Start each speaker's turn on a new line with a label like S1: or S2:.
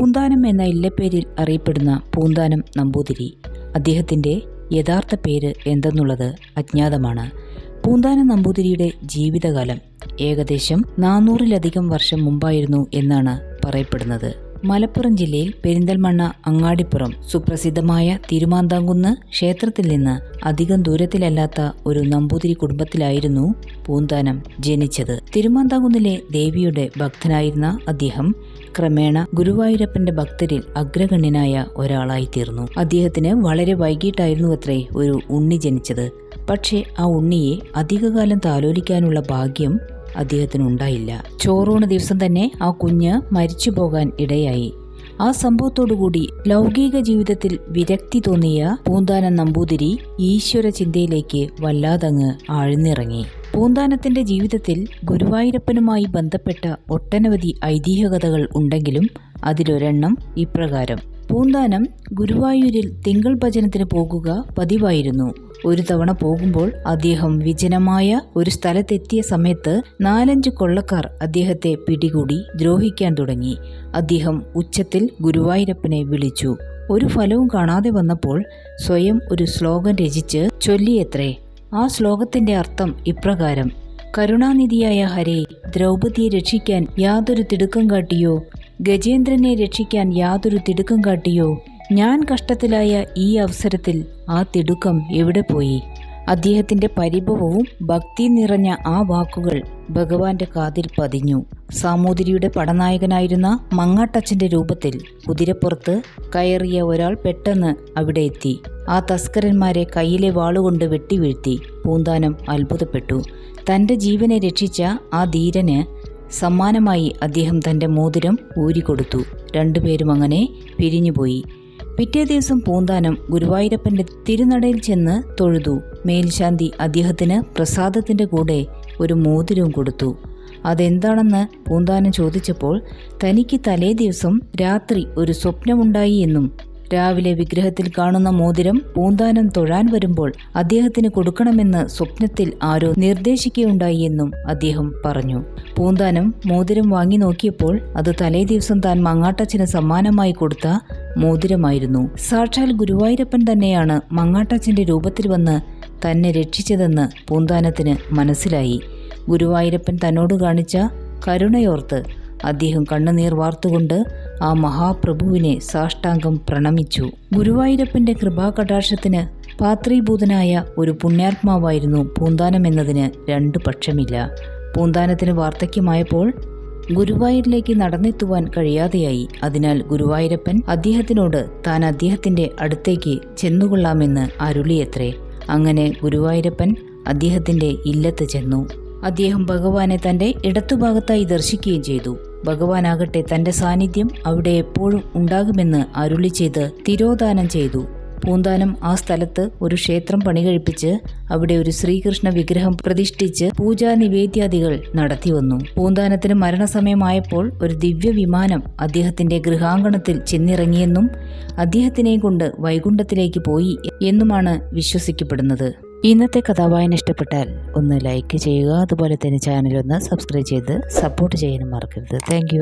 S1: പൂന്താനം എന്ന ഇല്ലപ്പേരിൽ അറിയപ്പെടുന്ന പൂന്താനം നമ്പൂതിരി. അദ്ദേഹത്തിന്റെ യഥാർത്ഥ പേര് എന്തെന്നുള്ളത് അജ്ഞാതമാണ്. പൂന്താനം നമ്പൂതിരിയുടെ ജീവിതകാലം ഏകദേശം നാനൂറിലധികം വർഷം മുമ്പായിരുന്നു എന്നാണ് പറയപ്പെടുന്നത്. മലപ്പുറം ജില്ലയിൽ പെരിന്തൽമണ്ണ അങ്ങാടിപ്പുറം സുപ്രസിദ്ധമായ തിരുമാന്താംകുന്ന് ക്ഷേത്രത്തിൽ നിന്ന് അധികം ദൂരത്തിലല്ലാത്ത ഒരു നമ്പൂതിരി കുടുംബത്തിലായിരുന്നു പൂന്താനം ജനിച്ചത്. തിരുമാന്താംകുന്നിലെ ദേവിയുടെ ഭക്തനായിരുന്ന അദ്ദേഹം ക്രമേണ ഗുരുവായൂരപ്പന്റെ ഭക്തരിൽ അഗ്രഗണ്യനായ ഒരാളായി തീർന്നു അദ്ദേഹത്തിന് വളരെ വൈകിട്ടായിരുന്നു അത്രേ ഒരു ഉണ്ണി ജനിച്ചത്. പക്ഷേ ആ ഉണ്ണിയെ അധികകാലം താലോലിക്കാനുള്ള ഭാഗ്യം അദ്ദേഹത്തിനുണ്ടായില്ല. ചോറൂണ് ദിവസം തന്നെ ആ കുഞ്ഞ് മരിച്ചു പോകാൻ ഇടയായി. ആ സംഭവത്തോടുകൂടി ലൗകിക ജീവിതത്തിൽ വിരക്തി തോന്നിയ പൂന്താനം നമ്പൂതിരി ഈശ്വര ചിന്തയിലേക്ക് വല്ലാതങ്ങ് ആഴ്ന്നിറങ്ങി. പൂന്താനത്തിന്റെ ജീവിതത്തിൽ ഗുരുവായൂരപ്പനുമായി ബന്ധപ്പെട്ട ഒട്ടനവധി ഐതിഹ്യകഥകൾ ഉണ്ടെങ്കിലും അതിലൊരെണ്ണം ഇപ്രകാരം. പൂന്താനം ഗുരുവായൂരിൽ തിങ്കൾ ഭജനത്തിന് പോകുക പതിവായിരുന്നു. ഒരു തവണ പോകുമ്പോൾ അദ്ദേഹം വിജനമായ ഒരു സ്ഥലത്തെത്തിയ സമയത്ത് നാലഞ്ച് കൊള്ളക്കാർ അദ്ദേഹത്തെ പിടികൂടി ദ്രോഹിക്കാൻ തുടങ്ങി. അദ്ദേഹം ഉച്ചത്തിൽ ഗുരുവായൂരപ്പനെ വിളിച്ചു. ഒരു ഫലവും കാണാതെ വന്നപ്പോൾ സ്വയം ഒരു ശ്ലോകം രചിച്ച് ചൊല്ലിയത്രേ. ആ ശ്ലോകത്തിന്റെ അർത്ഥം ഇപ്രകാരം. കരുണാനിധിയായ ഹരേ ദ്രൗപതിയെ രക്ഷിക്കാൻ യാതൊരു തിടുക്കം കാട്ടിയോ? ഗജേന്ദ്രനെ രക്ഷിക്കാൻ യാതൊരു തിടുക്കം കാട്ടിയോ? ഞാൻ കഷ്ടത്തിലായ ഈ അവസരത്തിൽ ആ തിടുക്കം എവിടെ പോയി? അദ്ദേഹത്തിന്റെ പരിഭവവും ഭക്തി നിറഞ്ഞ ആ വാക്കുകൾ ഭഗവാന്റെ കാതിൽ പതിഞ്ഞു. സാമൂതിരിയുടെ പടനായകനായിരുന്ന മങ്ങാട്ടച്ചന്റെ രൂപത്തിൽ കുതിരപ്പുറത്ത് കയറിയ ഒരാൾ പെട്ടെന്ന് അവിടെ എത്തി. ആ തസ്കരന്മാരെ കയ്യിലെ വാളുകൊണ്ട് വെട്ടിവീഴ്ത്തി പൂന്താനം അത്ഭുതപ്പെട്ടു. തന്റെ ജീവനെ രക്ഷിച്ച ആ ധീരന് സമ്മാനമായി അദ്ദേഹം തന്റെ മോതിരം ഊരിക്കൊടുത്തു. രണ്ടുപേരും അങ്ങനെ പിരിഞ്ഞുപോയി. പിറ്റേ ദിവസം പൂന്താനം ഗുരുവായൂരപ്പന്റെ തിരുനടയിൽ ചെന്ന് തൊഴുതു. മേൽശാന്തി അദ്ദേഹത്തിന് പ്രസാദത്തിന്റെ കൂടെ ഒരു മോതിരവും കൊടുത്തു. അതെന്താണെന്ന് പൂന്താനം ചോദിച്ചപ്പോൾ തനിക്ക് തലേ ദിവസം രാത്രി ഒരു സ്വപ്നമുണ്ടായി എന്നും രാവിലെ വിഗ്രഹത്തിൽ കാണുന്ന മോതിരം പൂന്താനം തൊഴാൻ വരുമ്പോൾ അദ്ദേഹത്തിന് കൊടുക്കണമെന്ന് സ്വപ്നത്തിൽ ആരോ നിർദ്ദേശിക്കുകയുണ്ടായി എന്നും അദ്ദേഹം പറഞ്ഞു. പൂന്താനം മോതിരം വാങ്ങി നോക്കിയപ്പോൾ അത് തലേ ദിവസം താൻ മങ്ങാട്ടച്ചന് സമ്മാനമായി കൊടുത്ത മോതിരമായിരുന്നു. സാക്ഷാൽ ഗുരുവായൂരപ്പൻ തന്നെയാണ് മങ്ങാട്ടച്ചന്റെ രൂപത്തിൽ വന്ന് തന്നെ രക്ഷിച്ചതെന്ന് പൂന്താനത്തിന് മനസ്സിലായി. ഗുരുവായൂരപ്പൻ തന്നോട് കാണിച്ച കരുണയോർത്ത് അദ്ദേഹം കണ്ണുനീർ വാർത്തുകൊണ്ട് ആ മഹാപ്രഭുവിനെ സാഷ്ടാംഗം പ്രണമിച്ചു. ഗുരുവായൂരപ്പന്റെ കൃപാകടാക്ഷത്തിന് പാത്രീഭൂതനായ ഒരു പുണ്യാത്മാവായിരുന്നു പൂന്താനം എന്നതിന് രണ്ടു പക്ഷമില്ല. പൂന്താനത്തിന് വാർദ്ധക്യമായപ്പോൾ ഗുരുവായൂരിലേക്ക് നടന്നെത്തുവാൻ കഴിയാതെയായി. അതിനാൽ ഗുരുവായൂരപ്പൻ അദ്ദേഹത്തിനോട് താൻ അദ്ദേഹത്തിന്റെ അടുത്തേക്ക് ചെന്നുകൊള്ളാമെന്ന് അരുളിയത്രേ. അങ്ങനെ ഗുരുവായൂരപ്പൻ അദ്ദേഹത്തിന്റെ ഇല്ലത്ത് ചെന്നു. അദ്ദേഹം ഭഗവാനെ തന്റെ ഇടത്തുഭാഗത്തായി ദർശിക്കുകയും ചെയ്തു. ഭഗവാനാകട്ടെ തന്റെ സാന്നിധ്യം അവിടെ എപ്പോഴും ഉണ്ടാകുമെന്ന് അരുളി ചെയ്ത് തിരോധാനം ചെയ്തു. പൂന്താനം ആ സ്ഥലത്ത് ഒരു ക്ഷേത്രം പണികഴിപ്പിച്ച് അവിടെ ഒരു ശ്രീകൃഷ്ണ വിഗ്രഹം പ്രതിഷ്ഠിച്ച് പൂജാ നിവേദ്യാദികൾ നടത്തിവന്നു പൂന്താനത്തിന് മരണസമയമായപ്പോൾ ഒരു ദിവ്യ വിമാനം അദ്ദേഹത്തിന്റെ ഗൃഹാങ്കണത്തിൽ ചെന്നിറങ്ങിയെന്നും അദ്ദേഹത്തിനെയും കൊണ്ട് വൈകുണ്ഠത്തിലേക്ക് പോയി എന്നുമാണ് വിശ്വസിക്കപ്പെടുന്നത്. ഇന്നത്തെ കഥാവായന ഇഷ്ടപ്പെട്ടാൽ ഒന്ന് ലൈക്ക് ചെയ്യുക അതുപോലെ തന്നെ ചാനൽ ഒന്ന് സബ്സ്ക്രൈബ് ചെയ്ത് സപ്പോർട്ട് ചെയ്യാനും മറക്കരുത്. താങ്ക്